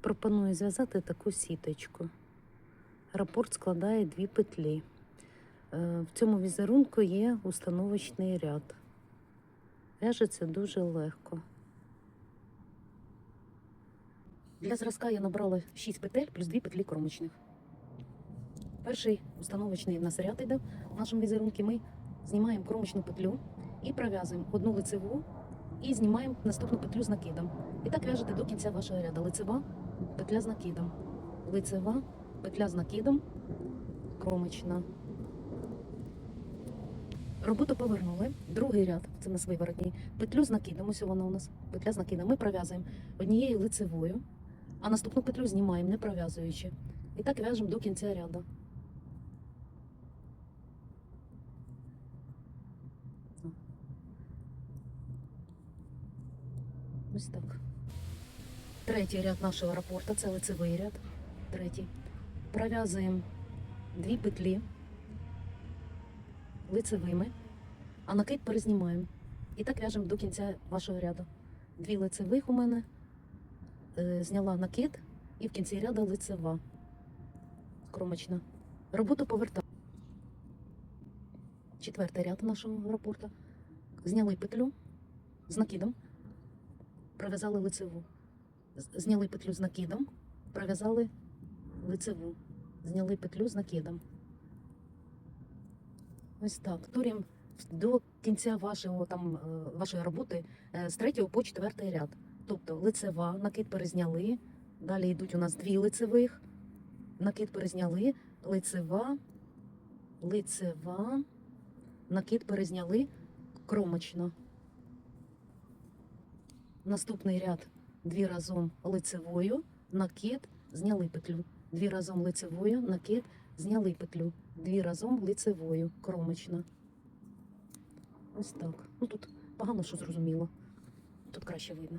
Пропоную зв'язати таку сіточку. Рапорт складає дві петлі. Е, В цьому візерунку є установочний ряд. В'яжеться дуже легко. Для зразка я набрала 6 петель плюс 2 петлі кромочних. Перший установочний в нас ряд йде в нашому візерунку. Ми знімаємо кромочну петлю і пров'язуємо одну лицеву і знімаємо наступну петлю з накидом. І так в'яжете до кінця вашого ряду. Лицева, петля з накидом. Лицева, петля з накидом, кромочна. Роботу повернули. Другий ряд, це на своїй воротній. Петлю з накидом, ось вона у нас. Петля з накидом. Ми пров'язуємо однією лицевою, а наступну петлю знімаємо, не пров'язуючи. І так в'яжемо до кінця ряду. Ось так. Третій ряд нашого рапорта це лицевий ряд. Третій. Пров'язуємо дві петлі лицевими, а накид перезнімаємо. І так в'яжемо до кінця вашого ряду. Дві лицевих у мене, е, зняла накид і в кінці ряду лицева. Кромочна. Роботу повертаю. Четвертий ряд нашого рапорта. Зняли петлю з накидом, пров'язали лицеву. Зняли петлю з накидом, пров'язали лицеву. Зняли петлю з накидом. Ось так. Турім до кінця вашого, там, е, вашої роботи е, з третього по четвертий ряд. Тобто лицева, накид перезняли. Далі йдуть у нас дві лицевих. Накид перезняли, лицева, лицева, накид перезняли, кромочно. Наступний ряд дві разом лицевою, накид, зняли петлю. Дві разом лицевою, накид, зняли петлю. Дві разом лицевою, кромочна. Ось так. Ну тут погано, що зрозуміло. Тут краще видно.